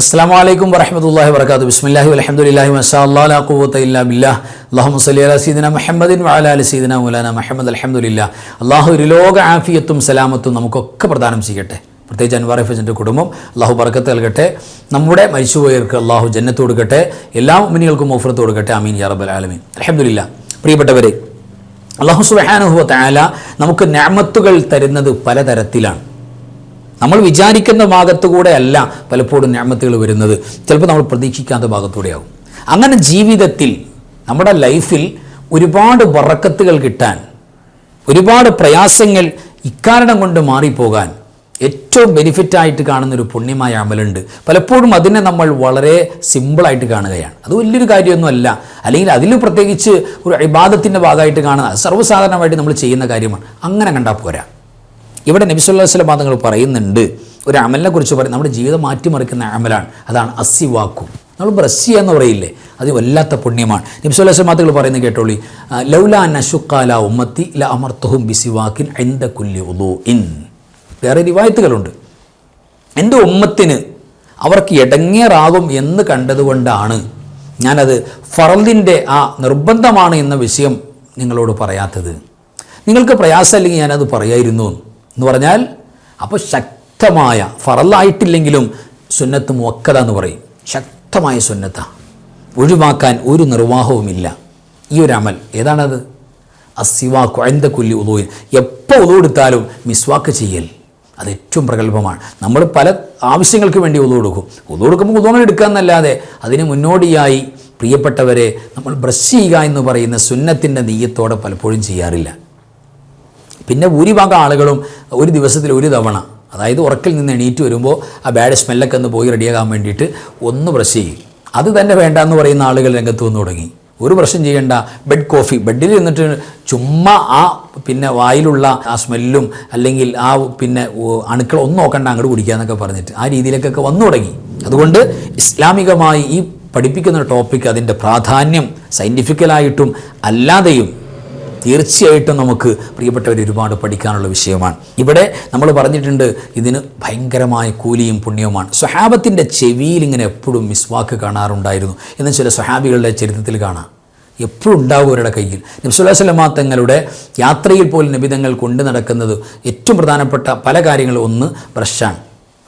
അസ്സാം വലൈക്കും വരഹമുല്ല വർക്കാത്തു ബിസ്മില്ലാഹി അലഹമുല്ലാഹി മഷാ അല്ലാ ഖുവത്ത ഇല്ലാ ബില്ലാ അല സീദന മുഹമ്മദിൻ വാല അലി സീദന മുലാന മുഹമ്മദ് അലഹമുല്ല അള്ളാഹു ഒരു ലോക ആഫിയത്തും സലാമത്തും നമുക്കൊക്കെ പ്രദാനം ചെയ്യട്ടെ. പ്രത്യേകിച്ച് അൻവാർ ഫിസിന്റെ കുടുംബം അള്ളാഹു ബർക്കത്ത് നൽകട്ടെ. നമ്മുടെ മരിച്ചുപോയവർക്ക് അള്ളാഹു ജന്നത്ത് കൊടുക്കട്ടെ. എല്ലാ ഉമ്മിനികൾക്കും ഓഫറത്ത് കൊടുക്കട്ടെ. അമീൻ യാ റബ്ബൽ ആലമീൻ. അലഹമുല്ല പ്രിയപ്പെട്ടവരെ അള്ളാഹു സുബഹാനുഹു താല നമുക്ക് ഞാമത്തുകൾ തരുന്നത് പലതരത്തിലാണ്. നമ്മൾ വിചാരിക്കുന്ന ഭാഗത്തുകൂടെ അല്ല പലപ്പോഴും ഞാമത്തുകൾ വരുന്നത്. ചിലപ്പോൾ നമ്മൾ പ്രതീക്ഷിക്കാത്ത ഭാഗത്തൂടെയാവും. അങ്ങനെ ജീവിതത്തിൽ നമ്മുടെ ലൈഫിൽ ഒരുപാട് വറക്കത്തുകൾ കിട്ടാൻ ഒരുപാട് പ്രയാസങ്ങൾ ഇക്കാരണം കൊണ്ട് മാറിപ്പോകാൻ ഏറ്റവും ബെനിഫിറ്റായിട്ട് കാണുന്നൊരു പുണ്യമായ അമലുണ്ട്. പലപ്പോഴും അതിനെ നമ്മൾ വളരെ സിമ്പിളായിട്ട് കാണുകയാണ്. അത് വലിയൊരു കാര്യമൊന്നുമല്ല. അല്ലെങ്കിൽ അതിൽ പ്രത്യേകിച്ച് ഒരു അഭിബാധത്തിന്റെ ഭാഗമായിട്ട് കാണുന്ന അത് സർവസാധാരണമായിട്ട് നമ്മൾ ചെയ്യുന്ന കാര്യമാണ്. അങ്ങനെ കണ്ടാൽ പോരാ. ഇവിടെ നബിസുല്ലാ വസ്ലം പറയുന്നുണ്ട് ഒരു അമലിനെ കുറിച്ച് പറയും നമ്മുടെ ജീവിതം മാറ്റിമറിക്കുന്ന അമലാണ്. അതാണ് അസിവാക്കു നമ്മൾ ബ്രസ്സി എന്ന് പറയില്ലേ? അത് വല്ലാത്ത പുണ്യമാണ്. നബിസുല്ലാ വസ്ലം തങ്ങൾ പറയുന്നത് കേട്ടോളി ലൗലാ നഷുക്കാല ഉമ്മത്തി ല അമർത്തുഹും ബിസിവാക്കിൻ എന്ത കുല്ലി ഉദു ഇൻ വേറെ റിവായത്തുകളുണ്ട്. എന്റെ ഉമ്മത്തിന് അവർക്ക് ഇടങ്ങേറാകും എന്ന് കണ്ടതുകൊണ്ടാണ് ഞാനത് ഫറലിന്റെ ആ നിർബന്ധമാണ് എന്ന വിഷയം നിങ്ങളോട് പറയാത്തത്. നിങ്ങൾക്ക് പ്രയാസമല്ലെങ്കിൽ ഞാനത് പറയായിരുന്നു. എന്ന് പറഞ്ഞാൽ അപ്പോൾ ശക്തമായ ഫറലായിട്ടില്ലെങ്കിലും സുന്നത്ത് മുവക്കത എന്ന് പറയും. ശക്തമായ സുന്നത്ത. ഒഴിവാക്കാൻ ഒരു നിർവാഹവുമില്ല. ഈ ഒരു അമൽ ഏതാണത്? അസിവാ കുഴന്ത കുല്ലി ഉദൂൻ എപ്പോൾ ഉദു എടുത്താലും മിസ്വാക്ക് ചെയ്യൽ. അത് ഏറ്റവും പ്രഗത്ഭമാണ്. നമ്മൾ പല ആവശ്യങ്ങൾക്ക് വേണ്ടി ഉദു കൊടുക്കുമ്പോൾ ഉദോണം എടുക്കുക എന്നല്ലാതെ അതിന് മുന്നോടിയായി പ്രിയപ്പെട്ടവരെ നമ്മൾ ബ്രഷ് ചെയ്യുക എന്ന് പറയുന്ന സുന്നത്തിന്റെ നെയ്യത്തോടെ പലപ്പോഴും ചെയ്യാറില്ല. പിന്നെ ഭൂരിഭാഗം ആളുകളും ഒരു ദിവസത്തിൽ ഒരു തവണ അതായത് ഉറക്കിൽ നിന്ന് എണീറ്റ് വരുമ്പോൾ ആ ബാഡ് സ്മെല്ലൊക്കെ ഒന്ന് പോയി റെഡിയാകാൻ വേണ്ടിയിട്ട് ഒന്ന് ബ്രഷ് ചെയ്യും. അത് തന്നെ വേണ്ട എന്ന് പറയുന്ന ആളുകൾ രംഗത്ത് വന്നു തുടങ്ങി. ഒരു പ്രശ്നം ചെയ്യേണ്ട. ബെഡ് കോഫി ബെഡിൽ നിന്നിട്ട് ചുമ്മാ ആ പിന്നെ വായിലുള്ള ആ സ്മെല്ലും അല്ലെങ്കിൽ ആ പിന്നെ അണുക്കൾ ഒന്നും നോക്കണ്ട അങ്ങോട്ട് കുടിക്കുക എന്നൊക്കെ പറഞ്ഞിട്ട് ആ രീതിയിലേക്കൊക്കെ വന്നു തുടങ്ങി. അതുകൊണ്ട് ഇസ്ലാമികമായി ഈ പഠിപ്പിക്കുന്ന ടോപ്പിക് അതിന്റെ പ്രാധാന്യം സയന്റിഫിക്കലായിട്ടും അല്ലാതെയും തീർച്ചയായിട്ടും നമുക്ക് പ്രിയപ്പെട്ടവർ ഒരുപാട് പഠിക്കാനുള്ള വിഷയമാണ്. ഇവിടെ നമ്മൾ പറഞ്ഞിട്ടുണ്ട് ഇതിന് ഭയങ്കരമായ കൂലിയും പുണ്യവുമാണ്. സ്വഹാബത്തിന്റെ ചെവിയിൽ ഇങ്ങനെ എപ്പോഴും മിസ്വാക്ക് കാണാറുണ്ടായിരുന്നു. എന്ന് ചില സ്വഹാബികളുടെ ചരിത്രത്തിൽ കാണാം. എപ്പോഴും ഉണ്ടാവും അവരുടെ കയ്യിൽ. നബ്സുല്ലാസ്ലമാ തങ്ങളുടെ യാത്രയിൽ പോലും നിബിധങ്ങൾ കൊണ്ടു നടക്കുന്നത് ഏറ്റവും പ്രധാനപ്പെട്ട പല കാര്യങ്ങളും ഒന്ന് ബ്രഷാണ്.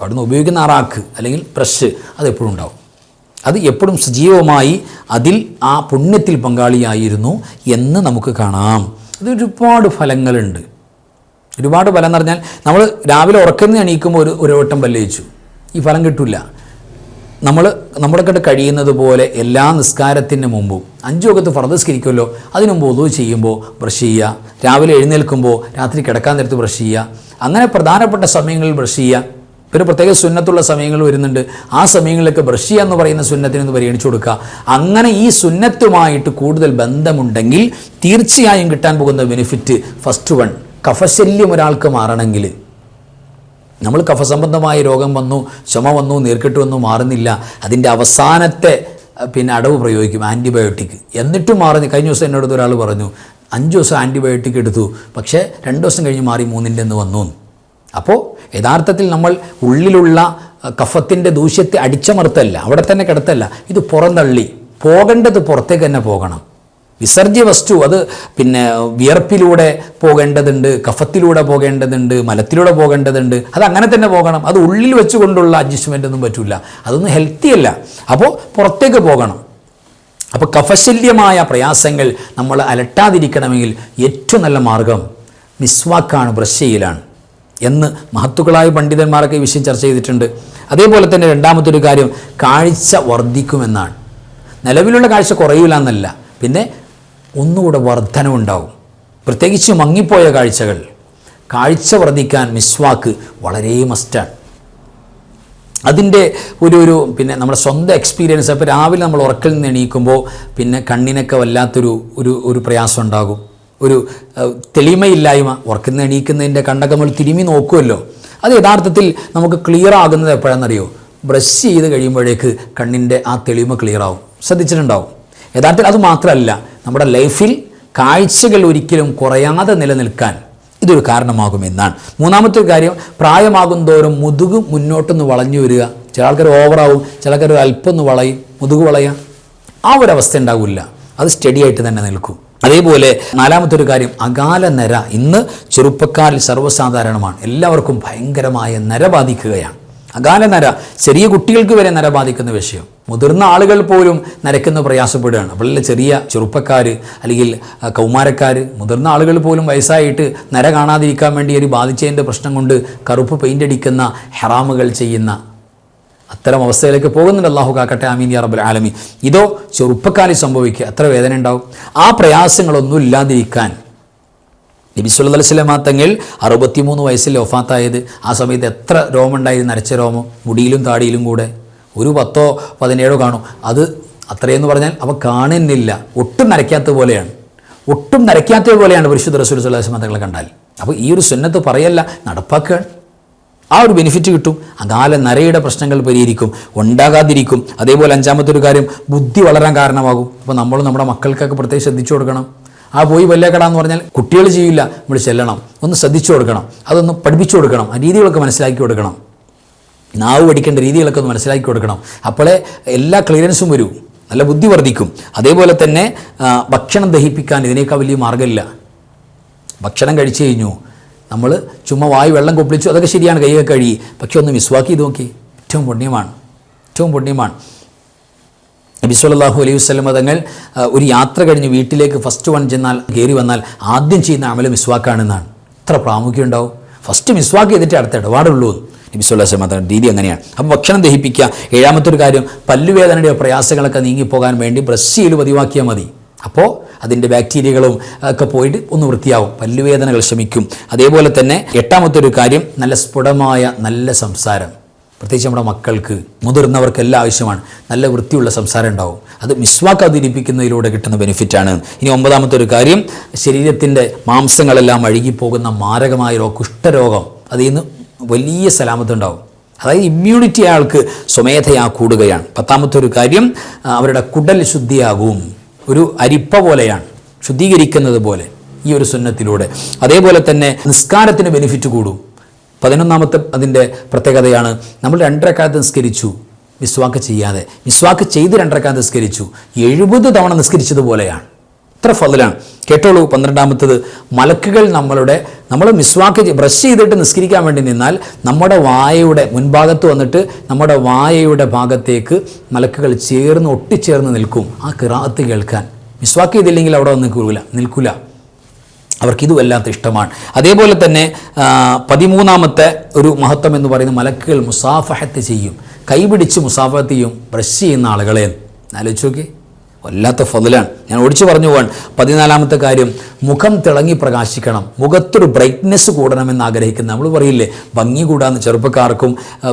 അവിടുന്ന് ഉപയോഗിക്കുന്ന അറാക്ക് അല്ലെങ്കിൽ ബ്രഷ് അത് എപ്പോഴും ഉണ്ടാവും. അത് എപ്പോഴും സജീവമായി അതിൽ ആ പുണ്യത്തിൽ പങ്കാളിയായിരുന്നു എന്ന് നമുക്ക് കാണാം. അത് ഒരുപാട് ഫലങ്ങളുണ്ട്. ഒരുപാട് ഫലം എന്ന് പറഞ്ഞാൽ നമ്മൾ രാവിലെ ഉറക്കുന്ന എണീക്കുമ്പോൾ ഒരു ഒരു വട്ടം പല്ലയിച്ചു ഈ ഫലം കിട്ടില്ല നമ്മൾ നമ്മുടെ കണ്ട് കഴിയുന്നത് പോലെ എല്ലാ നിസ്കാരത്തിന് മുമ്പും അഞ്ചു വകത്ത് ഫർദസ്കരിക്കുമല്ലോ അതിനു മുമ്പ് ഒതു ചെയ്യുമ്പോൾ ബ്രഷ് ചെയ്യുക. രാവിലെ എഴുന്നേൽക്കുമ്പോൾ രാത്രി കിടക്കാൻ നേരത്ത് ബ്രഷ് ചെയ്യുക. അങ്ങനെ പ്രധാനപ്പെട്ട സമയങ്ങളിൽ ബ്രഷ് ചെയ്യുക. പിന്നെ പ്രത്യേക സുന്നത്തുള്ള സമയങ്ങൾ വരുന്നുണ്ട്. ആ സമയങ്ങളിലൊക്കെ ബ്രഷ് എന്ന് പറയുന്ന സുന്നത്തിനൊന്ന് പരിഗണിച്ചു കൊടുക്കുക. അങ്ങനെ ഈ സുന്നത്തുമായിട്ട് കൂടുതൽ ബന്ധമുണ്ടെങ്കിൽ തീർച്ചയായും കിട്ടാൻ പോകുന്ന ബെനിഫിറ്റ് ഫസ്റ്റ് വൺ കഫശല്യം ഒരാൾക്ക് മാറണമെങ്കിൽ. നമ്മൾ കഫസംബന്ധമായ രോഗം വന്നു ചുമ വന്നു നീർക്കെട്ട് വന്നു മാറുന്നില്ല. അതിന്റെ അവസാനത്തെ പിന്നെ അടവ് പ്രയോഗിക്കും ആന്റിബയോട്ടിക് എന്നിട്ടും മാറുന്നു കഴിഞ്ഞ ദിവസം എന്നോട് ഒരാൾ പറഞ്ഞു അഞ്ച് ദിവസം ആന്റിബയോട്ടിക് എടുത്തു. പക്ഷേ രണ്ട് ദിവസം കഴിഞ്ഞ് മാറി മൂന്നിന്റെ എന്ന് വന്നു. അപ്പോൾ യഥാർത്ഥത്തിൽ നമ്മൾ ഉള്ളിലുള്ള കഫത്തിന്റെ ദൂഷ്യത്തെ അടിച്ചമർത്തല്ല അവിടെ തന്നെ കിടത്തല്ല. ഇത് പുറന്തള്ളി പോകേണ്ടത് പുറത്തേക്ക് തന്നെ പോകണം. വിസർജ്യ വസ്തു അത് പിന്നെ വിയർപ്പിലൂടെ പോകേണ്ടതുണ്ട് കഫത്തിലൂടെ പോകേണ്ടതുണ്ട് മലത്തിലൂടെ പോകേണ്ടതുണ്ട് അത് അങ്ങനെ തന്നെ പോകണം. അത് ഉള്ളിൽ വെച്ചുകൊണ്ടുള്ള അഡ്ജസ്റ്റ്മെന്റ് ഒന്നും പറ്റില്ല അതൊന്നും ഹെൽത്തി അല്ല. അപ്പോൾ പുറത്തേക്ക് പോകണം. അപ്പോൾ കഫശല്യമായ പ്രയാസങ്ങൾ നമ്മൾ അലട്ടാതിരിക്കണമെങ്കിൽ ഏറ്റവും നല്ല മാർഗം മിസ്വാക്കാണ് ബ്രഷ് ചെയ്യലാണ്. എന്ന് മഹത്തുക്കളായ പണ്ഡിതന്മാരൊക്കെ ഈ വിഷയം ചർച്ച ചെയ്തിട്ടുണ്ട്. അതേപോലെ തന്നെ രണ്ടാമത്തെ ഒരു കാര്യം കാഴ്ച വർദ്ധിക്കുമെന്നാണ്. നിലവിലുള്ള കാഴ്ച കുറയില്ല എന്നല്ല. പിന്നെ ഒന്നുകൂടെ വർധനമുണ്ടാവും പ്രത്യേകിച്ച് മങ്ങിപ്പോയ കാഴ്ചകൾ. കാഴ്ച വർദ്ധിക്കാൻ മിസ്വാക്ക് വളരെ മസ്റ്റാണ്. അതിന്റെ ഒരു ഒരു പിന്നെ നമ്മുടെ സ്വന്തം എക്സ്പീരിയൻസ് അപ്പോൾ രാവിലെ നമ്മൾ ഉറക്കിൽ നിന്ന് എണീക്കുമ്പോൾ പിന്നെ കണ്ണിനൊക്കെ വല്ലാത്തൊരു ഒരു ഒരു പ്രയാസം ഉണ്ടാകും. ഒരു തെളിമയില്ലായ്മ ഉറക്കുന്ന എണീക്കുന്നതിന്റെ കണ്ടൊക്കെ നമ്മൾ തിരുമി നോക്കുമല്ലോ അത് യഥാർത്ഥത്തിൽ നമുക്ക് ക്ലിയർ ആകുന്നത് എപ്പോഴാണെന്നറിയോ ബ്രഷ് ചെയ്ത് കഴിയുമ്പോഴേക്ക് കണ്ണിന്റെ ആ തെളിമ ക്ലിയർ ആവും. ശ്രദ്ധിച്ചിട്ടുണ്ടാവും. യഥാർത്ഥത്തിൽ അത് മാത്രമല്ല നമ്മുടെ ലൈഫിൽ കാഴ്ചകൾ ഒരിക്കലും കുറയാതെ നിലനിൽക്കാൻ ഇതൊരു കാരണമാകും എന്നാണ് മൂന്നാമത്തെ കാര്യം പ്രായമാകും തോറും മുതുക് മുന്നോട്ടൊന്ന് വളഞ്ഞു വരിക. ചില ആൾക്കാർ ഓവറാവും ചില ആൾക്കാർ അല്പം ഒന്ന് വളയും മുതുക് വളയുക ആ ഒരു അവസ്ഥ ഉണ്ടാവില്ല. അത് സ്റ്റഡി ആയിട്ട് തന്നെ നിൽക്കും. അതേപോലെ നാലാമത്തെ ഒരു കാര്യം അകാല നര ഇന്ന് ചെറുപ്പക്കാരിൽ സർവസാധാരണമാണ്. എല്ലാവർക്കും ഭയങ്കരമായ നര ബാധിക്കുകയാണ്. അകാല നര ചെറിയ കുട്ടികൾക്ക് വരെ നര ബാധിക്കുന്ന വിഷയം. മുതിർന്ന ആളുകൾ പോലും നരക്കുന്ന പ്രയാസപ്പെടുകയാണ്. അപ്പോൾ ചെറിയ ചെറുപ്പക്കാർ അല്ലെങ്കിൽ കൗമാരക്കാർ മുതിർന്ന ആളുകൾ പോലും വയസ്സായിട്ട് നര കാണാതിരിക്കാൻ വേണ്ടി ഒരു ബാധിച്ചതിന്റെ പ്രശ്നം കൊണ്ട് കറുപ്പ് പെയിന്റ് അടിക്കുന്ന ഹെറാമുകൾ ചെയ്യുന്ന അത്തരം അവസ്ഥയിലേക്ക് പോകുന്നുണ്ട്. അള്ളാഹു കാക്കട്ടെ. ആമീൻ യാ റബ്ബുൽ ആലമി ഇതോ ചെറുപ്പക്കാലി സംഭവിക്കുക. എത്ര വേദന ഉണ്ടാവും? ആ പ്രയാസങ്ങളൊന്നും ഇല്ലാതിരിക്കാൻ നബി വസല്ലമ തങ്ങൾ അറുപത്തിമൂന്ന് വയസ്സിൽ ഒഫാത്തായത് ആ സമയത്ത് എത്ര രോമം ഉണ്ടായിരുന്നു നരച്ച രോമം. മുടിയിലും താടിയിലും കൂടെ. ഒരു പത്തോ പതിനേഴോ കാണും. അത് അത്രയെന്ന് പറഞ്ഞാൽ അവ കാണുന്നില്ല. ഒട്ടും നരയ്ക്കാത്ത പോലെയാണ്. ഒട്ടും നരയ്ക്കാത്ത പോലെയാണ് പരിശുദ്ധ റസൂൽ വസല്ലമ തങ്ങളെ കണ്ടാൽ. അപ്പോൾ ഈ ഒരു സുന്നത്ത് പറയല്ല നടപ്പാക്കുകയാണ്. ആ ഒരു ബെനിഫിറ്റ് കിട്ടും. അകാല നരയുടെ പ്രശ്നങ്ങൾ പരിഹരിക്കും ഉണ്ടാകാതിരിക്കും. അതേപോലെ അഞ്ചാമത്തെ ഒരു കാര്യം ബുദ്ധി വളരാൻ കാരണമാകും. അപ്പോൾ നമ്മൾ നമ്മുടെ മക്കൾക്കൊക്കെ പ്രത്യേകം ശ്രദ്ധിച്ചു കൊടുക്കണം. ആ പോയി വല്ലേക്കട എന്ന് പറഞ്ഞാൽ കുട്ടികൾ ചെയ്യില്ല നമ്മൾ ചെല്ലണം. ഒന്ന് ശ്രദ്ധിച്ചു കൊടുക്കണം. അതൊന്ന് പഠിപ്പിച്ചു കൊടുക്കണം. ആ രീതികളൊക്കെ മനസ്സിലാക്കി കൊടുക്കണം. നാവ് പഠിക്കേണ്ട രീതികളൊക്കെ ഒന്ന് മനസ്സിലാക്കി കൊടുക്കണം. അപ്പോഴേ എല്ലാ ക്ലിയറൻസും വരൂ. നല്ല ബുദ്ധി വർദ്ധിക്കും. അതേപോലെ തന്നെ ഭക്ഷണം ദഹിപ്പിക്കാൻ ഇതിനേക്കാൾ വലിയ മാർഗമില്ല. ഭക്ഷണം കഴിച്ചു കഴിഞ്ഞു. നമ്മൾ ചുമ്മാ വായി വെള്ളം കൊപ്പിളിച്ചു അതൊക്കെ ശരിയാണ് കൈയൊക്കെ കഴുകി. പക്ഷെ ഒന്ന് മിസ്വാക്ക് നോക്കി. ഏറ്റവും പുണ്യമാണ്. ഏറ്റവും പുണ്യമാണ്. നബി സല്ലല്ലാഹു അലൈഹി വസല്ലം തങ്ങൾ ഒരു യാത്ര കഴിഞ്ഞ് വീട്ടിലേക്ക് ഫസ്റ്റ് വൺ ചെന്നാൽ കയറി വന്നാൽ ആദ്യം ചെയ്യുന്ന അമൽ മിസ്വാക്കാണെന്നാണ്. ഇത്ര പ്രാമുഖ്യം ഉണ്ടാവും. ഫസ്റ്റ് മിസ്വാക്ക് ചെയ്തിട്ട് അടുത്ത ഇടപാടുള്ളൂ നബി സല്ലല്ലാഹു അലൈഹി വസല്ലം രീതി അങ്ങനെയാണ്. അപ്പോൾ ഭക്ഷണം ദഹിപ്പിക്കുക. ഏഴാമത്തെ ഒരു കാര്യം പല്ലുവേദനയുടെ പ്രയാസങ്ങളൊക്കെ നീങ്ങിപ്പോകാൻ വേണ്ടി ബ്രഷ് ചെയ്യൽ പതിവാക്കിയാൽ മതി. അപ്പോൾ അതിന്റെ ബാക്ടീരിയകളും ഒക്കെ പോയിട്ട് ഒന്ന് വൃത്തിയാവും. പല്ലുവേദനകൾ ശമിക്കും. അതേപോലെ തന്നെ എട്ടാമത്തെ ഒരു കാര്യം നല്ല സ്ഫുടമായ നല്ല സംസാരം. പ്രത്യേകിച്ച് നമ്മുടെ മക്കൾക്ക് മുതിർന്നവർക്കെല്ലാം ആവശ്യമാണ്. നല്ല വൃത്തിയുള്ള സംസാരം ഉണ്ടാവും. അത് മിസ്വാക്ക് അതിരിപ്പിക്കുന്നതിലൂടെ കിട്ടുന്ന ബെനിഫിറ്റാണ് ഇനി ഒമ്പതാമത്തെ ഒരു കാര്യം ശരീരത്തിന്റെ മാംസങ്ങളെല്ലാം അഴുകിപ്പോകുന്ന മാരകമായ രോഗം കുഷ്ഠരോഗം അതിൽ നിന്ന് വലിയ സലാമത്തുണ്ടാവും അതായത് ഇമ്മ്യൂണിറ്റി ആൾക്ക് സ്വമേധയാ കൂടുകയാണ്. പത്താമത്തെ ഒരു കാര്യം അവരുടെ കുടൽ ശുദ്ധിയാകും. ഒരു അരിപ്പ പോലെയാണ് ശുദ്ധീകരിക്കുന്നത് പോലെ ഈ ഒരു സുന്നത്തിലൂടെ. അതേപോലെ തന്നെ നിസ്കാരത്തിന് ബെനിഫിറ്റ് കൂടും. പതിനൊന്നാമത്തെ അതിന്റെ പ്രത്യേകതയാണ് നമ്മൾ രണ്ടരക്കാലത്ത് നിസ്കരിച്ചു മിസ്വാക്ക് ചെയ്യാതെ. മിസ്വാക്ക് ചെയ്ത് രണ്ടരക്കാലത്ത് നിസ്കരിച്ചു. എഴുപത് തവണ നിസ്കരിച്ചതുപോലെയാണ് ഇത്ര ഫതിലാണ്. കേട്ടോളൂ പന്ത്രണ്ടാമത്തത്. മലക്കുകൾ നമ്മളുടെ നമ്മൾ മിസ്വാക്ക് ബ്രഷ് ചെയ്തിട്ട് നിസ്കരിക്കാൻ വേണ്ടി നിന്നാൽ നമ്മുടെ വായയുടെ മുൻഭാഗത്ത് വന്നിട്ട് നമ്മുടെ വായയുടെ ഭാഗത്തേക്ക് മലക്കുകൾ ചേർന്ന് ഒട്ടിച്ചേർന്ന് നിൽക്കും. ആ കിറാത്ത് കേൾക്കാൻ. മിസ്വാക്ക് ചെയ്തില്ലെങ്കിൽ അവിടെ വന്ന് നിൽക്കൂല. നിൽക്കില്ല അവർക്കിത് വല്ലാത്ത ഇഷ്ടമാണ്. അതേപോലെ തന്നെ പതിമൂന്നാമത്തെ ഒരു മഹത്വം എന്ന് പറയുന്ന മലക്കുകൾ മുസാഫഹത്ത് ചെയ്യും. കൈപിടിച്ച് മുസാഫഹത്ത് ചെയ്യും ബ്രഷ് ചെയ്യുന്ന ആളുകളെ ആലോചിച്ച് നോക്കി വല്ലാത്ത ഫതിലാണ്. ഞാൻ ഓടിച്ചു പറഞ്ഞു പോവാൻ പതിനാലാമത്തെ കാര്യം മുഖം തിളങ്ങി പ്രകാശിക്കണം. മുഖത്തൊരു ബ്രൈറ്റ്നെസ് കൂടണമെന്ന് ആഗ്രഹിക്കുന്ന നമ്മൾ പറയില്ലേ ഭംഗി കൂടാന്ന് ചെറുപ്പക്കാർക്കും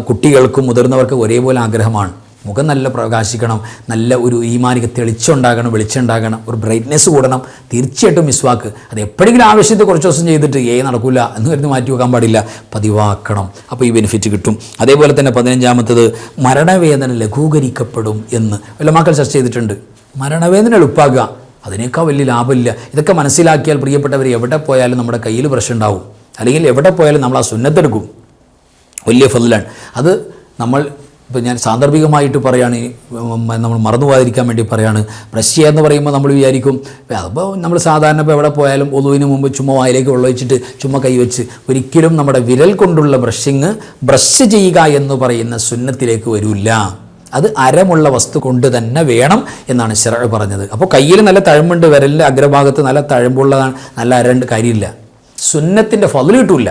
കുട്ടികൾക്കും മുതിർന്നവർക്കും ഒരേപോലെ ആഗ്രഹമാണ്. മുഖം നല്ല പ്രകാശിക്കണം നല്ല ഒരു ഈമാനിക തെളിച്ചുണ്ടാകണം വെളിച്ചുണ്ടാകണം ഒരു ബ്രൈറ്റ്നെസ് കൂടണം. തീർച്ചയായിട്ടും മിസ്വാക്ക് അത് എപ്പോഴെങ്കിലും ആവശ്യത്തെ കുറച്ച് ദിവസം ചെയ്തിട്ട് ഏ നടക്കില്ല എന്ന് കരുതി മാറ്റി വെക്കാൻ പാടില്ല. പതിവാക്കണം. അപ്പോൾ ഈ ബെനിഫിറ്റ് കിട്ടും. അതേപോലെ തന്നെ പതിനഞ്ചാമത്തത് മരണവേദന ലഘൂകരിക്കപ്പെടും എന്ന് വല്ല മക്കൾ ചർച്ച ചെയ്തിട്ടുണ്ട്. മരണവേദന എളുപ്പാക്കുക അതിനേക്കാൾ വലിയ ലാഭമില്ല. ഇതൊക്കെ മനസ്സിലാക്കിയാൽ പ്രിയപ്പെട്ടവർ എവിടെ പോയാലും നമ്മുടെ കയ്യിൽ പ്രശ്നം ഉണ്ടാവും അല്ലെങ്കിൽ എവിടെ പോയാലും നമ്മൾ ആ സുന്നത്തെടുക്കും വലിയ ഫതിലാണ് അത് നമ്മൾ ഇപ്പം ഞാൻ സാന്ദർഭികമായിട്ട് പറയുകയാണ് നമ്മൾ മറന്നു പോകാതിരിക്കാൻ വേണ്ടി ബ്രഷ് ചെയ്യുക എന്ന് പറയുമ്പോൾ നമ്മൾ വിചാരിക്കും അതിപ്പോൾ നമ്മൾ സാധാരണ ഇപ്പോൾ എവിടെ പോയാലും ഒതുവിന് മുമ്പ് ചുമ്മാ വായിലേക്ക് വെള്ളം വെച്ചിട്ട് ചുമ്മാ കൈവച്ച് ഒരിക്കലും നമ്മുടെ വിരൽ കൊണ്ടുള്ള ബ്രഷിങ് ബ്രഷ് ചെയ്യുക എന്ന് പറയുന്ന സുന്നത്തിലേക്ക് വരില്ല. അത് അരമുള്ള വസ്തു കൊണ്ട് തന്നെ വേണം എന്നാണ് ശിറ പറഞ്ഞത്. അപ്പോൾ കയ്യിൽ നല്ല തഴമ്പുണ്ട് വിരലിന്റെ അഗ്രഭാഗത്ത് നല്ല തഴമ്പുള്ളതാണ് നല്ല അരണ്ട് കാര്യമില്ല സുന്നത്തിന്റെ ഫതിൽ കിട്ടില്ല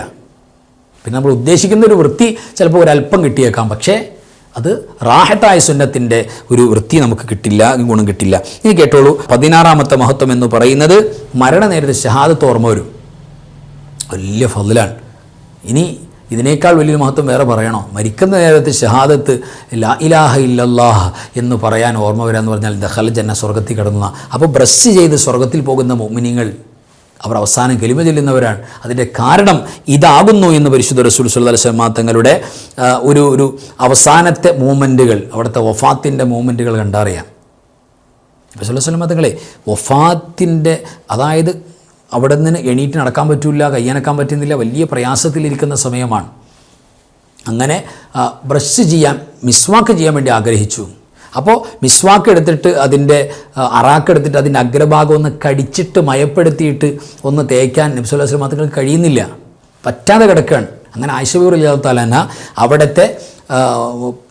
പിന്നെ നമ്മൾ ഉദ്ദേശിക്കുന്ന ഒരു വൃത്തി ചിലപ്പോൾ ഒരല്പം കിട്ടിയേക്കാം. പക്ഷേ അത് റാഹത്തായ സുന്നത്തിന്റെ ഒരു വൃത്തി നമുക്ക് കിട്ടില്ല ഗുണം കിട്ടില്ല. ഇനി കേട്ടോളൂ പതിനാറാമത്തെ മഹത്വം എന്ന് പറയുന്നത് മരണനേരത്തെ ഷഹാദത്ത് ഓർമ്മ വരും. വലിയ ഫതിലാണ് ഇനി ഇതിനേക്കാൾ വലിയൊരു മഹത്വം വേറെ പറയണോ? മരിക്കുന്ന നേരത്തെ ഷഹാദത്ത് ലാ ഇലാഹ ഇല്ലല്ലാഹ് എന്ന് പറയാൻ ഓർമ്മ വരാന്ന് പറഞ്ഞാൽ ദഹൽ ജന്ന സ്വർഗത്തിൽ കിടന്ന അപ്പോൾ ബ്രഷ് ചെയ്ത് സ്വർഗത്തിൽ പോകുന്ന മോമിനിങ്ങൾ അവർ അവസാനം കലിമ ചെല്ലുന്നവരാണ്. അതിന്റെ കാരണം ഇതാകുന്നു എന്ന് പരിശുദ്ധ റസൂൽ സുല്ലാ തങ്ങളുടെ ഒരു ഒരു അവസാനത്തെ മൂമെന്റുകൾ അവിടുത്തെ വഫാത്തിന്റെ മൂമെന്റുകൾ കണ്ടറിയാം. റസൂൽ തങ്ങളെ വഫാത്തിന്റെ അതായത് അവിടെ നിന്ന് എണീറ്റ് നടക്കാൻ പറ്റില്ല കയ്യനക്കാൻ പറ്റുന്നില്ല വലിയ പ്രയാസത്തിലിരിക്കുന്ന സമയമാണ്. അങ്ങനെ ബ്രഷ് ചെയ്യാൻ മിസ്വാക്ക് ചെയ്യാൻ വേണ്ടി ആഗ്രഹിച്ചു. അപ്പോൾ മിസ്വാക്ക് എടുത്തിട്ട് അതിന്റെ അറാക്ക് എടുത്തിട്ട് അതിന്റെ അഗ്രഭാഗം ഒന്ന് കടിച്ചിട്ട് മയപ്പെടുത്തിയിട്ട് ഒന്ന് തേക്കാൻ നബ്സുല്ലാസ്ലം മാത്രങ്ങൾക്ക് കഴിയുന്നില്ല. പറ്റാതെ കിടക്കുകയാണ് അങ്ങനെ ആയിഷബീർ ഇല്ലാത്താലന അവിടുത്തെ ആ,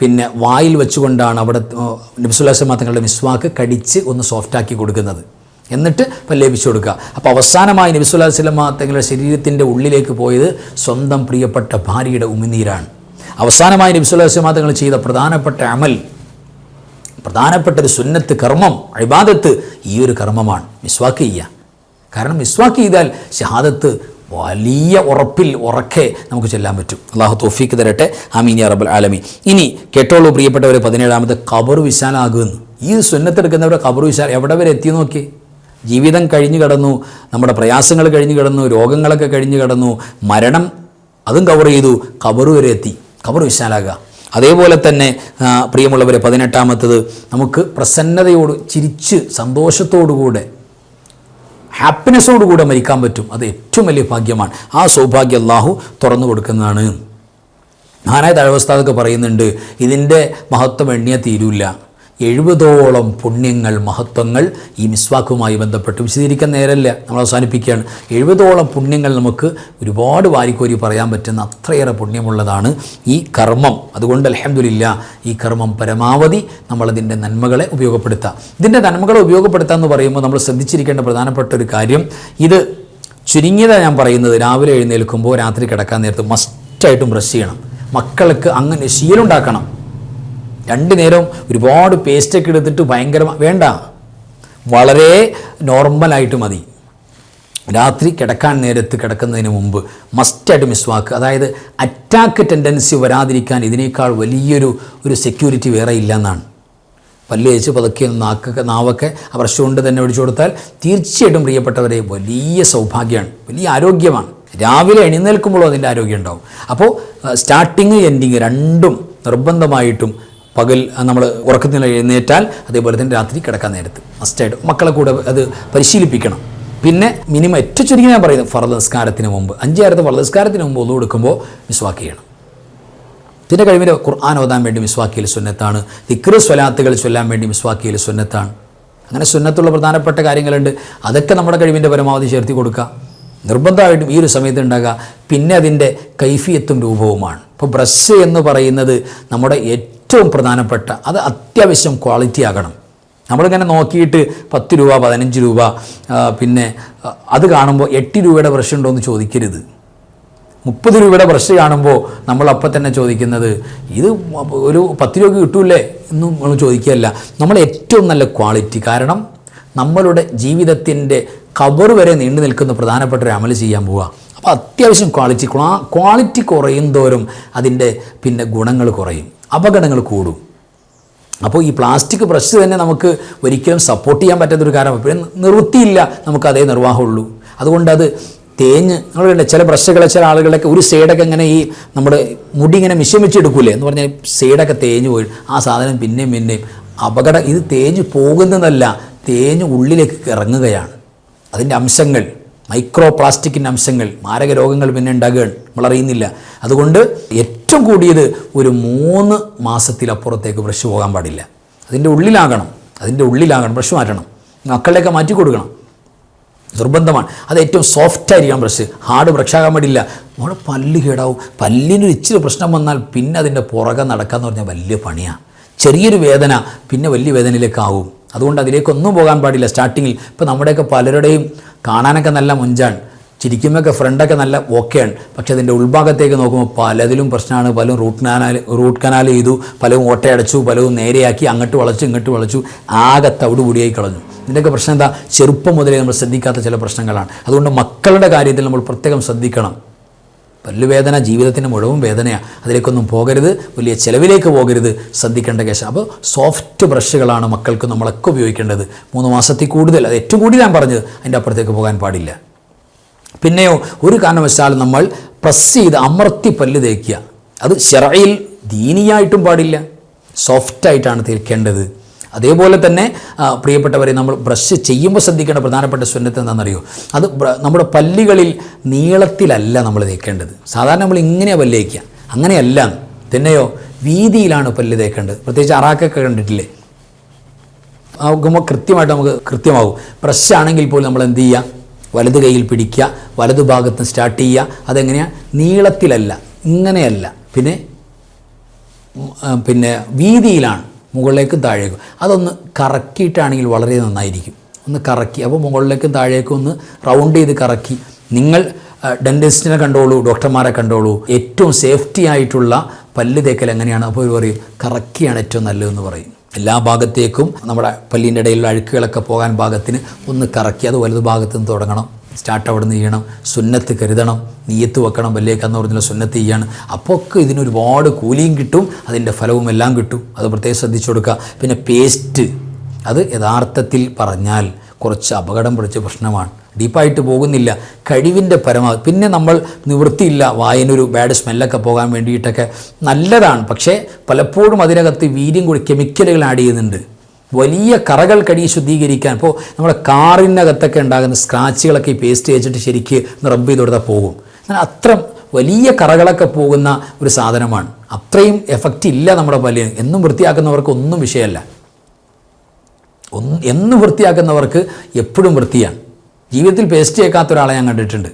പിന്നെ വായിൽ വെച്ചുകൊണ്ടാണ് അവിടെ നബ്സുല്ലാസ്ലം മാത്രങ്ങളുടെ മിസ്വാക്ക് കടിച്ച് ഒന്ന് സോഫ്റ്റാക്കി കൊടുക്കുന്നത്. എന്നിട്ട് പല്ലേപിച്ചു കൊടുക്കുക. അപ്പോൾ അവസാനമായി നബിസുല്ലാ സ്വലമ തങ്ങളുടെ ശരീരത്തിന്റെ ഉള്ളിലേക്ക് പോയത് സ്വന്തം പ്രിയപ്പെട്ട ഭാര്യയുടെ ഉമിനീരാണ്. അവസാനമായി നബിസുല്ലാ സ്വലമ തങ്ങൾ ചെയ്ത പ്രധാനപ്പെട്ട അമൽ പ്രധാനപ്പെട്ട ഒരു സുന്നത്ത് കർമ്മം അഴിബാദത്ത് ഈ ഒരു കർമ്മമാണ്. മിസ്വാക്ക് ചെയ്യുക. കാരണം മിസ്വാക്ക് ചെയ്താൽ ഷഹാദത്ത് വലിയ ഉറപ്പിൽ ഉറക്കെ നമുക്ക് ചെല്ലാൻ പറ്റും. അള്ളാഹു തോഫീക്ക് തരട്ടെ. ആമീൻ യാ റബ്ബൽ ആലമി ഇനി കേട്ടോളൂ പ്രിയപ്പെട്ടവർ പതിനേഴാമത് കബർ വിശാലാകുമെന്ന്. ഈ സുന്നത്തെടുക്കുന്നവരുടെ കബർ വിശാൽ എവിടെ വരെ എത്തി നോക്കി ജീവിതം കഴിഞ്ഞു കടന്നു നമ്മുടെ പ്രയാസങ്ങൾ കഴിഞ്ഞു കടന്നു രോഗങ്ങളൊക്കെ കഴിഞ്ഞു കടന്നു മരണം അതും കവർ ചെയ്തു കബർ വരെ എത്തി. കബർ വിശാലാകുക. അതേപോലെ തന്നെ പ്രിയമുള്ളവരെ പതിനെട്ടാമത്തത് നമുക്ക് പ്രസന്നതയോട് ചിരിച്ച് സന്തോഷത്തോടുകൂടെ ഹാപ്പിനെസ്സോടുകൂടെ മരിക്കാൻ പറ്റും. അത് ഏറ്റവും വലിയ ഭാഗ്യമാണ്. ആ സൗഭാഗ്യം അള്ളാഹു തുറന്നു കൊടുക്കുന്നതാണ്. മഹാനായ തഴവസ്ഥാതൊക്കെ പറയുന്നുണ്ട് ഇതിന്റെ മഹത്വം എണ്ണിയ തീരൂല. എഴുപതോളം പുണ്യങ്ങൾ മഹത്വങ്ങൾ ഈ മിസ്വാക്കുമായി ബന്ധപ്പെട്ട് വിശദീകരിക്കാൻ നേരല്ല. നമ്മൾ അവസാനിപ്പിക്കുകയാണ്. എഴുപതോളം പുണ്യങ്ങൾ നമുക്ക് ഒരുപാട് വാരിക്കോരി പറയാൻ പറ്റുന്ന അത്രയേറെ പുണ്യമുള്ളതാണ് ഈ കർമ്മം. അതുകൊണ്ട് അലഹമില്ല ഈ കർമ്മം പരമാവധി നമ്മളതിന്റെ നന്മകളെ ഉപയോഗപ്പെടുത്താം. ഇതിന്റെ നന്മകളെ ഉപയോഗപ്പെടുത്താം എന്ന് പറയുമ്പോൾ നമ്മൾ ശ്രദ്ധിച്ചിരിക്കേണ്ട പ്രധാനപ്പെട്ട ഒരു കാര്യം ഇത് ചുരുങ്ങിയതാണ് ഞാൻ പറയുന്നത് രാവിലെ എഴുന്നേൽക്കുമ്പോൾ രാത്രി കിടക്കാൻ നേരത്ത് മസ്റ്റായിട്ടും ബ്രഷ് ചെയ്യണം. മക്കൾക്ക് അങ്ങനെ ശീലമുണ്ടാക്കണം രണ്ട് നേരം ഒരുപാട് പേസ്റ്റൊക്കെ എടുത്തിട്ട് ഭയങ്കര വേണ്ട. വളരെ നോർമലായിട്ട് മതി. രാത്രി കിടക്കാൻ നേരത്ത് കിടക്കുന്നതിന് മുമ്പ് മസ്റ്റായിട്ട് മിസ്വാക്ക് അതായത് അറ്റാക്ക് ടെൻഡൻസി വരാതിരിക്കാൻ ഇതിനേക്കാൾ വലിയൊരു ഒരു സെക്യൂരിറ്റി വേറെ ഇല്ല എന്നാണ് പല്ല് തേച്ച് പതുക്കെ നാക്കൊക്കെ നാവൊക്കെ കൊണ്ട് തന്നെ ഒഴിച്ചു കൊടുത്താൽ തീർച്ചയായിട്ടും പ്രിയപ്പെട്ടവരെ വലിയ സൗഭാഗ്യമാണ്. വലിയ ആരോഗ്യമാണ്. രാവിലെ എഴുന്നേൽക്കുമ്പോഴും അതിന്റെ ആരോഗ്യം ഉണ്ടാവും. അപ്പോൾ സ്റ്റാർട്ടിങ് എൻഡിങ് രണ്ടും നിർബന്ധമായിട്ടും പകൽ നമ്മൾ ഉറക്കത്തിൽ എഴുന്നേറ്റാൽ അതേപോലെ തന്നെ രാത്രി കിടക്കാൻ നേരത്ത്. മസ്റ്റായിട്ട് മക്കളെ കൂടെ അത് പരിശീലിപ്പിക്കണം. പിന്നെ മിനിമം ഏറ്റവും ചുരുങ്ങി ഞാൻ പറയുന്നത് ഫറദ് നിസ്കാരത്തിന് മുമ്പ്. അഞ്ച് നേരത്തെ ഫറദ് നിസ്കാരത്തിന് മുമ്പ് ഒന്നു കൊടുക്കുമ്പോൾ മിസ്വാക്ക് ചെയ്യണം. ഇതിന്റെ കഴിവിന്റെ ഖുർആൻ ഓതാൻ വേണ്ടി മിസ്വാക്കിയിൽ സുന്നത്താണ്. ദിക്റ് സ്വലാത്തുകൾ ചൊല്ലാൻ വേണ്ടി മിസ്വാക്കിയിൽ സുന്നത്താണ്. അങ്ങനെ സുന്നത്തുള്ള പ്രധാനപ്പെട്ട കാര്യങ്ങളുണ്ട്. അതൊക്കെ നമ്മുടെ കഴിവിന്റെ പരമാവധി ചേർത്തി കൊടുക്കുക. നിർബന്ധമായിട്ടും ഈ ഒരു സമയത്ത് ഉണ്ടാകുക പിന്നെ അതിന്റെ കൈഫിയത്തും രൂപവുമാണ്. ഇപ്പോൾ ബ്രഷ് എന്ന് പറയുന്നത് നമ്മുടെ ഏറ്റവും പ്രധാനപ്പെട്ട അത് അത്യാവശ്യം ക്വാളിറ്റി ആകണം. നമ്മളിങ്ങനെ നോക്കിയിട്ട് പത്ത് രൂപ പതിനഞ്ച് രൂപ പിന്നെ അത് കാണുമ്പോൾ എട്ട് രൂപയുടെ ബ്രഷ് ഉണ്ടോ എന്ന് ചോദിക്കരുത്. മുപ്പത് രൂപയുടെ ബ്രഷ് കാണുമ്പോൾ നമ്മൾ അപ്പം തന്നെ ചോദിക്കുന്നത് ഇത് ഒരു പത്ത് രൂപ കിട്ടൂലേ എന്നും നമ്മൾ ചോദിക്കുകയല്ല. നമ്മൾ ഏറ്റവും നല്ല ക്വാളിറ്റി കാരണം നമ്മളുടെ ജീവിതത്തിന്റെ കവർ വരെ നീണ്ടു നിൽക്കുന്ന പ്രധാനപ്പെട്ട ഒരു അമൽ ചെയ്യാൻ പോവുക അപ്പോൾ അത്യാവശ്യം ക്വാളിറ്റി ക്വാളിറ്റി കുറയും തോറും അതിന്റെ പിന്നെ ഗുണങ്ങൾ കുറയും അപകടങ്ങൾ കൂടും. അപ്പോൾ ഈ പ്ലാസ്റ്റിക് ബ്രഷ് തന്നെ നമുക്ക് ഒരിക്കലും സപ്പോർട്ട് ചെയ്യാൻ പറ്റാത്തൊരു കാരണം പിന്നെ നിവൃത്തിയില്ല നമുക്ക് അതേ നിർവാഹമുള്ളൂ. അതുകൊണ്ട് അത് തേഞ്ഞ് നമ്മൾ ചില ബ്രഷുകളെ ചില ആളുകളൊക്കെ ഒരു സൈഡൊക്കെ ഇങ്ങനെ ഈ നമ്മുടെ മുടി ഇങ്ങനെ മിശ്രം വെച്ചെടുക്കൂലേ എന്ന് പറഞ്ഞാൽ സൈഡൊക്കെ തേഞ്ഞ് പോയി ആ സാധനം പിന്നെയും പിന്നെയും അപകടം ഇത് തേഞ്ഞ് പോകുന്നതല്ല തേഞ്ഞ് ഉള്ളിലേക്ക് ഇറങ്ങുകയാണ്. അതിന്റെ അംശങ്ങൾ മൈക്രോ പ്ലാസ്റ്റിക്കിന്റെ അംശങ്ങൾ മാരക രോഗങ്ങൾ പിന്നെ ഉണ്ടാകുകയാണ്. നമ്മളറിയുന്നില്ല. അതുകൊണ്ട് ഏറ്റവും കൂടിയത് ഒരു മൂന്ന് മാസത്തിലപ്പുറത്തേക്ക് ബ്രഷ് പോകാൻ പാടില്ല. അതിന്റെ ഉള്ളിലാകണം. അതിന്റെ ഉള്ളിലാകണം. ബ്രഷ് മാറ്റണം. മക്കളെയൊക്കെ മാറ്റി കൊടുക്കണം. നിർബന്ധമാണ്. അത് ഏറ്റവും സോഫ്റ്റ് ആയിരിക്കണം ബ്രഷ് ഹാർഡ് ബ്രഷാകാൻ പാടില്ല. നമ്മുടെ പല്ല് കേടാവും. പല്ലിനൊരു ഇച്ചിരി പ്രശ്നം വന്നാൽ പിന്നെ അതിന്റെ പുറകെ നടക്കാന്ന് പറഞ്ഞാൽ വലിയ പണിയാണ് ചെറിയൊരു വേദന പിന്നെ വലിയ വേദനയിലേക്കാവും അതുകൊണ്ട് അതിലേക്കൊന്നും പോകാൻ പാടില്ല. സ്റ്റാർട്ടിങ്ങിൽ ഇപ്പോൾ നമ്മുടെയൊക്കെ പലരുടെയും കാണാനൊക്കെ നല്ല മുഞ്ചാണ്. ചിരിക്കുമ്പോഴൊക്കെ ഫ്രണ്ടൊക്കെ നല്ല ഓക്കെയാണ് പക്ഷേ അതിന്റെ ഉൾഭാഗത്തേക്ക് നോക്കുമ്പോൾ പലതിലും പ്രശ്നമാണ് പലരും റൂട്ട് കനാൽ റൂട്ട് കനാൽ ചെയ്തു. പലരും ഓട്ടയടച്ചു. പലരും നേരെയാക്കി. അങ്ങോട്ട് വളച്ചു ഇങ്ങോട്ട് വളച്ചു. ആകെ തവിട് പൊടിയായി കളഞ്ഞു. ഇതിന്റെയൊക്കെ പ്രശ്നം എന്താ? ചെറുപ്പം മുതലേ നമ്മൾ ശ്രദ്ധിക്കാത്ത ചില പ്രശ്നങ്ങളാണ്. അതുകൊണ്ട് മക്കളുടെ കാര്യത്തിൽ നമ്മൾ പ്രത്യേകം ശ്രദ്ധിക്കണം. പല്ലുവേദന ജീവിതത്തിന് മുഴുവൻ വേദനയാണ് അതിലേക്കൊന്നും പോകരുത്. വലിയ ചിലവിലേക്ക് പോകരുത്. ശ്രദ്ധിക്കേണ്ട കേശം. അപ്പോൾ സോഫ്റ്റ് ബ്രഷുകളാണ് മക്കൾക്ക് നമ്മളൊക്കെ ഉപയോഗിക്കേണ്ടത്. മൂന്ന് മാസത്തിൽ കൂടുതൽ. അത് ഏറ്റവും കൂടി ഞാൻ പറഞ്ഞത് അതിന്റെ അപ്പുറത്തേക്ക് പോകാൻ പാടില്ല. പിന്നെയോ ഒരു കാരണവശാലും നമ്മൾ പ്രസ് ചെയ്ത് അമർത്തി പല്ല് തേക്കുക. അത് ഷെറയിൽ ദീനിയായിട്ടും പാടില്ല. സോഫ്റ്റായിട്ടാണ് തേക്കേണ്ടത്. അതേപോലെ തന്നെ പ്രിയപ്പെട്ടവരെ നമ്മൾ ബ്രഷ് ചെയ്യുമ്പോൾ ശ്രദ്ധിക്കേണ്ട പ്രധാനപ്പെട്ട സുന്നത്ത് എന്താണെന്നറിയോ? അത് നമ്മുടെ പല്ലുകളിൽ നീളത്തിലല്ല നമ്മൾ തേക്കേണ്ടത്. സാധാരണ നമ്മൾ ഇങ്ങനെയാണ് പല്ല് തേക്കുക. അങ്ങനെയല്ല. തന്നെയോ? വീതിയിലാണ് പല്ല് തേക്കേണ്ടത്. പ്രത്യേകിച്ച് അറാക്കൊക്കെ കണ്ടിട്ടില്ലേ? ആകുമ്പോൾ കൃത്യമായിട്ട് നമുക്ക് കൃത്യമാകും ബ്രഷ് ആണെങ്കിൽ പോലും നമ്മൾ എന്ത് ചെയ്യുക? വലത് കയ്യിൽ പിടിക്കുക. വലതു ഭാഗത്ത് സ്റ്റാർട്ട് ചെയ്യുക. അതെങ്ങനെയാണ് നീളത്തിലല്ല. ഇങ്ങനെയല്ല. പിന്നെ പിന്നെ വീതിയിലാണ്. മുകളിലേക്കും താഴേക്കും. അതൊന്ന് കറക്കിയിട്ടാണെങ്കിൽ വളരെ നന്നായിരിക്കും. ഒന്ന് കറക്കി. അപ്പോൾ മുകളിലേക്കും താഴേക്കും ഒന്ന് റൗണ്ട് ചെയ്ത് കറക്കി. നിങ്ങൾ ഡെന്റിസ്റ്റിനെ കണ്ടോളൂ ഡോക്ടർമാരെ കണ്ടോളൂ. ഏറ്റവും സേഫ്റ്റി ആയിട്ടുള്ള പല്ല് തേക്കൽ എങ്ങനെയാണ്? അപ്പോൾ ഇവർ പറയും കറക്കിയാണ് ഏറ്റവും നല്ലതെന്ന് പറയും. എല്ലാ ഭാഗത്തേക്കും നമ്മുടെ പല്ലിന്റെ ഇടയിലുള്ള അഴുക്കുകളൊക്കെ പോകാൻ ഭാഗത്തിന് ഒന്ന് കറക്കി അത് വലതു ഭാഗത്ത് നിന്ന് തുടങ്ങണം. സ്റ്റാർട്ട് അവിടെ നിന്ന് ചെയ്യണം. സുന്നത്ത് കരുതണം. നീയത്ത് വെക്കണം. വല്ലേക്കെന്ന് പറഞ്ഞാൽ സുന്നത്ത് ചെയ്യാണ്. അപ്പോൾ ഒക്കെ ഇതിന് ഒരുപാട് കൂലിയും കിട്ടും. അതിന്റെ ഫലവും എല്ലാം കിട്ടും. അത് പ്രത്യേകം ശ്രദ്ധിച്ചു കൊടുക്കുക. പിന്നെ പേസ്റ്റ് അത് യഥാർത്ഥത്തിൽ പറഞ്ഞാൽ കുറച്ച് അപകടം പിടിച്ച പ്രശ്നമാണ്. ഡീപ്പായിട്ട് പോകുന്നില്ല. കഴിവിന്റെ പരമാവധി പിന്നെ നമ്മൾ നിവൃത്തിയില്ല. വായനൊരു ബാഡ് സ്മെല്ലൊക്കെ പോകാൻ വേണ്ടിയിട്ടൊക്കെ നല്ലതാണ്. പക്ഷേ പലപ്പോഴും അതിനകത്ത് വീര്യം കൂടി കെമിക്കലുകൾ ആഡ് ചെയ്യുന്നുണ്ട്. വലിയ കറകൾ കഴുകി ശുദ്ധീകരിക്കാൻ. ഇപ്പോൾ നമ്മുടെ കാറിനകത്തൊക്കെ ഉണ്ടാകുന്ന സ്ക്രാച്ചുകളൊക്കെ ഈ പേസ്റ്റ് തേച്ചിട്ട് ശരിക്ക് റബ്ബ് ചെയ്ത് കൊടുത്താൽ പോകും. അങ്ങനെ അത്ര വലിയ കറകളൊക്കെ പോകുന്ന ഒരു സാധനമാണ്. അത്രയും എഫക്റ്റ് ഇല്ല നമ്മുടെ പല്ലിന്. എന്നും വൃത്തിയാക്കുന്നവർക്ക് ഒന്നും വിഷയമല്ല. ഒന്ന് എന്നും വൃത്തിയാക്കുന്നവർക്ക് എപ്പോഴും വൃത്തിയാണ്. ജീവിതത്തിൽ പേസ്റ്റ് ചേക്കാത്ത ഒരാളെ ഞാൻ കണ്ടിട്ടുണ്ട്.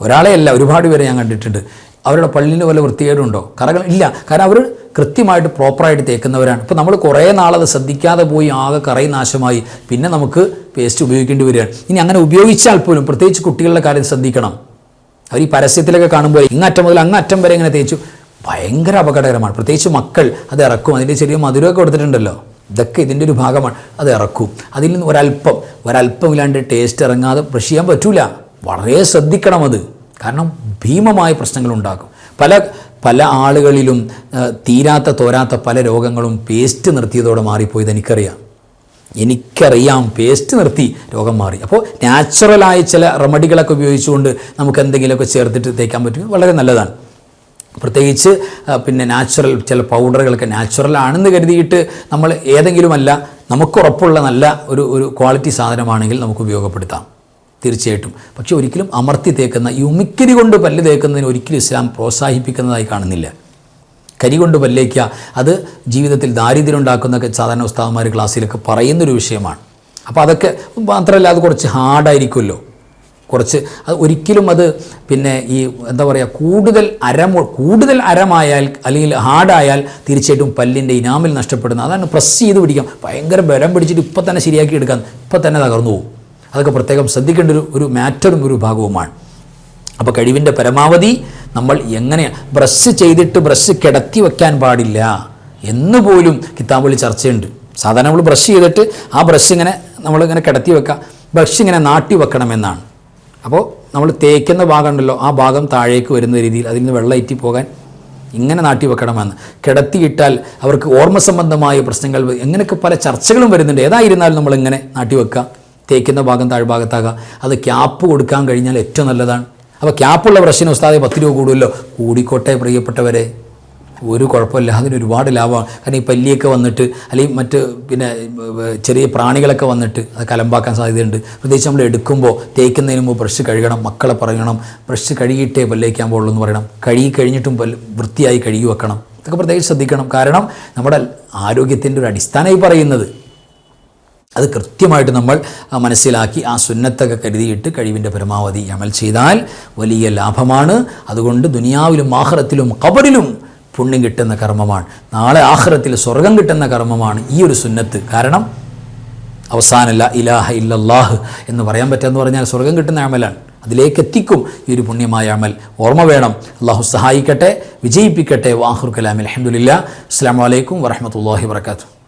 ഒരാളെ അല്ല ഒരുപാട് പേരെ ഞാൻ കണ്ടിട്ടുണ്ട്. അവരുടെ പള്ളിന് വല്ല വൃത്തികേടുണ്ടോ? കറകൾ ഇല്ല. കാരണം അവർ കൃത്യമായിട്ട് പ്രോപ്പറായിട്ട് തേക്കുന്നവരാണ്. ഇപ്പോൾ നമ്മൾ കുറേ നാളത് ശ്രദ്ധിക്കാതെ പോയി ആകെ കറയി നാശമായി. പിന്നെ നമുക്ക് പേസ്റ്റ് ഉപയോഗിക്കേണ്ടി വരികയാണ്. ഇനി അങ്ങനെ ഉപയോഗിച്ചാൽ പോലും പ്രത്യേകിച്ച് കുട്ടികളുടെ കാര്യം ശ്രദ്ധിക്കണം. അവർ ഈ പരസ്യത്തിലൊക്കെ കാണുമ്പോൾ ഇങ്ങറ്റം മുതൽ അങ്ങറ്റം വരെ ഇങ്ങനെ തേച്ചു. ഭയങ്കര അപകടകരമാണ്. പ്രത്യേകിച്ച് മക്കൾ അത് ഇറക്കും. അതിന്റെ ചെറിയ മധുരമൊക്കെ കൊടുത്തിട്ടുണ്ടല്ലോ. ഇതൊക്കെ ഇതിന്റെ ഒരു ഭാഗമാണ്. അത് ഇറക്കും. അതിൽ നിന്ന് ഒരല്പം ഒരല്പം ഇല്ലാണ്ട് ടേസ്റ്റ് ഇറങ്ങാതെ ബ്രഷ് ചെയ്യാൻ പറ്റൂല. വളരെ ശ്രദ്ധിക്കണം അത്. കാരണം ഭീമമായ പ്രശ്നങ്ങളുണ്ടാക്കും പല പല ആളുകളിലും തീരാത്ത തോരാത്ത പല രോഗങ്ങളും പേസ്റ്റ് നിർത്തിയതോടെ മാറിപ്പോയത് എനിക്കറിയാം. എനിക്കറിയാം പേസ്റ്റ് നിർത്തി രോഗം മാറി. അപ്പോൾ നാച്ചുറലായ ചില റെമഡികളൊക്കെ ഉപയോഗിച്ചുകൊണ്ട് നമുക്ക് എന്തെങ്കിലുമൊക്കെ ചേർത്തിട്ട് തേക്കാൻ പറ്റും. വളരെ നല്ലതാണ്. പ്രത്യേകിച്ച് പിന്നെ നാച്ചുറൽ ചില പൗഡറുകളൊക്കെ നാച്ചുറൽ ആണെന്ന് കരുതിയിട്ട് നമ്മൾ ഏതെങ്കിലുമല്ല നമുക്ക് ഉറപ്പുള്ള നല്ല ഒരു ഒരു ക്വാളിറ്റി സാധനമാണെങ്കിൽ നമുക്ക് ഉപയോഗപ്പെടുത്താം. തീർച്ചയായിട്ടും. പക്ഷെ ഒരിക്കലും അമർത്തി തേക്കുന്ന ഈ ഉമിക്കരി കൊണ്ട് പല്ല് തേക്കുന്നതിന് ഒരിക്കലും ഇസ്ലാം പ്രോത്സാഹിപ്പിക്കുന്നതായി കാണുന്നില്ല. കരി കൊണ്ട് പല്ലേക്കുക അത് ജീവിതത്തിൽ ദാരിദ്ര്യം ഉണ്ടാക്കുന്നൊക്കെ സാധാരണ ഉസ്താദന്മാർ ക്ലാസ്സിലൊക്കെ പറയുന്നൊരു വിഷയമാണ്. അപ്പോൾ അതൊക്കെ മാത്രമല്ല അത് കുറച്ച് ഹാർഡായിരിക്കുമല്ലോ. കുറച്ച് അത് ഒരിക്കലും അത് പിന്നെ ഈ എന്താ പറയുക കൂടുതൽ അരമു കൂടുതൽ അരമായാൽ അല്ലെങ്കിൽ ഹാർഡായാൽ തീർച്ചയായിട്ടും പല്ലിന്റെ ഇനാമിൽ നഷ്ടപ്പെടുന്ന അതാണ് പ്രസ് ചെയ്ത് പിടിക്കാം ഭയങ്കര ബലം പിടിച്ചിട്ട് ഇപ്പം തന്നെ ശരിയാക്കി എടുക്കാൻ ഇപ്പം തന്നെ തകർന്നു പോകും. അതൊക്കെ പ്രത്യേകം ശ്രദ്ധിക്കേണ്ട ഒരു ഒരു മാറ്ററും ഒരു ഭാഗവുമാണ്. അപ്പോൾ കഴിവിന്റെ പരമാവധി നമ്മൾ എങ്ങനെ ബ്രഷ് ചെയ്തിട്ട് ബ്രഷ് കിടത്തി വെക്കാൻ പാടില്ല എന്ന് പോലും കിതാബുകളിൽ ചർച്ചയുണ്ട്. സാധാരണ നമ്മൾ ബ്രഷ് ചെയ്തിട്ട് ആ ബ്രഷ് ഇങ്ങനെ നമ്മളിങ്ങനെ കിടത്തി വെക്കുക ബ്രഷ് ഇങ്ങനെ നാട്ടി വെക്കണമെന്നാണ് അപ്പോൾ നമ്മൾ തേക്കുന്ന ഭാഗം ഉണ്ടല്ലോ ആ ഭാഗം താഴേക്ക് വരുന്ന രീതിയിൽ അതിൽ നിന്ന് വെള്ളം ഇറ്റി പോകാൻ ഇങ്ങനെ നാട്ടി വെക്കണമെന്ന്. കിടത്തിയിട്ടാൽ അവർക്ക് ഓർമ്മ സംബന്ധമായ പ്രശ്നങ്ങൾ എങ്ങനെയൊക്കെ പല ചർച്ചകളും വരുന്നുണ്ട്. ഏതായിരുന്നാലും നമ്മൾ ഇങ്ങനെ നാട്ടി വെക്കുക തേക്കുന്ന ഭാഗം താഴ്ഭാഗത്താകാം അത് ക്യാപ്പ് കൊടുക്കാൻ കഴിഞ്ഞാൽ ഏറ്റവും നല്ലതാണ്. അപ്പോൾ ക്യാപ്പുള്ള പ്രശ്നം ഉസ്താദെ പത്ത് രൂപ കൂടുമല്ലോ? കൂടിക്കോട്ടെ പ്രിയപ്പെട്ടവരെ. ഒരു കുഴപ്പമില്ല. അതിന് ഒരുപാട് ലാഭമാണ്. കാരണം ഈ പല്ലിയൊക്കെ വന്നിട്ട് അല്ലെങ്കിൽ മറ്റ് പിന്നെ ചെറിയ പ്രാണികളൊക്കെ വന്നിട്ട് അത് കലമ്പാക്കാൻ സാധ്യതയുണ്ട്. പ്രത്യേകിച്ച് നമ്മൾ എടുക്കുമ്പോൾ തേക്കുന്നതിന് മുമ്പ് ബ്രഷ് കഴുകണം മക്കളെ പറയണം. ബ്രഷ് കഴുകിയിട്ടേ പല്ലേക്കാൻ പോകുള്ളൂ എന്ന് പറയണം. കഴുകി കഴിഞ്ഞിട്ടും പല്ല് വൃത്തിയായി കഴുകി വെക്കണം. ഇതൊക്കെ പ്രത്യേകിച്ച് ശ്രദ്ധിക്കണം. കാരണം നമ്മുടെ ആരോഗ്യത്തിന്റെ ഒരു അടിസ്ഥാനമായി പറയുന്നത് അത് കൃത്യമായിട്ട് നമ്മൾ മനസ്സിലാക്കി ആ സുന്നത്തൊക്കെ കരുതിയിട്ട് കഴിവിന്റെ പരമാവധി അമൽ ചെയ്താൽ വലിയ ലാഭമാണ്. അതുകൊണ്ട് ദുനിയാവിലും ആഹ്റത്തിലും കബറിലും പുണ്യം കിട്ടുന്ന കർമ്മമാണ്. നാളെ ആഹ്റത്തിൽ സ്വർഗം കിട്ടുന്ന കർമ്മമാണ് ഈ ഒരു സുന്നത്ത്. കാരണം അവസാനല്ല ഇലാഹ ഇല്ലല്ലാഹ് എന്ന് പറയാൻ പറ്റുമെന്ന് പറഞ്ഞാൽ സ്വർഗം കിട്ടുന്ന അമലാണ്. അതിലേക്ക് എത്തിക്കും ഈ ഒരു പുണ്യമായ അമൽ. ഓർമ്മ വേണം. അള്ളാഹു സഹായിക്കട്ടെ വിജയിപ്പിക്കട്ടെ. വാഹുർ കലാം അലഹമുല്ല അസ്സാം വലൈക്കും വരഹമുല്ലാഹി വർക്കാത്തു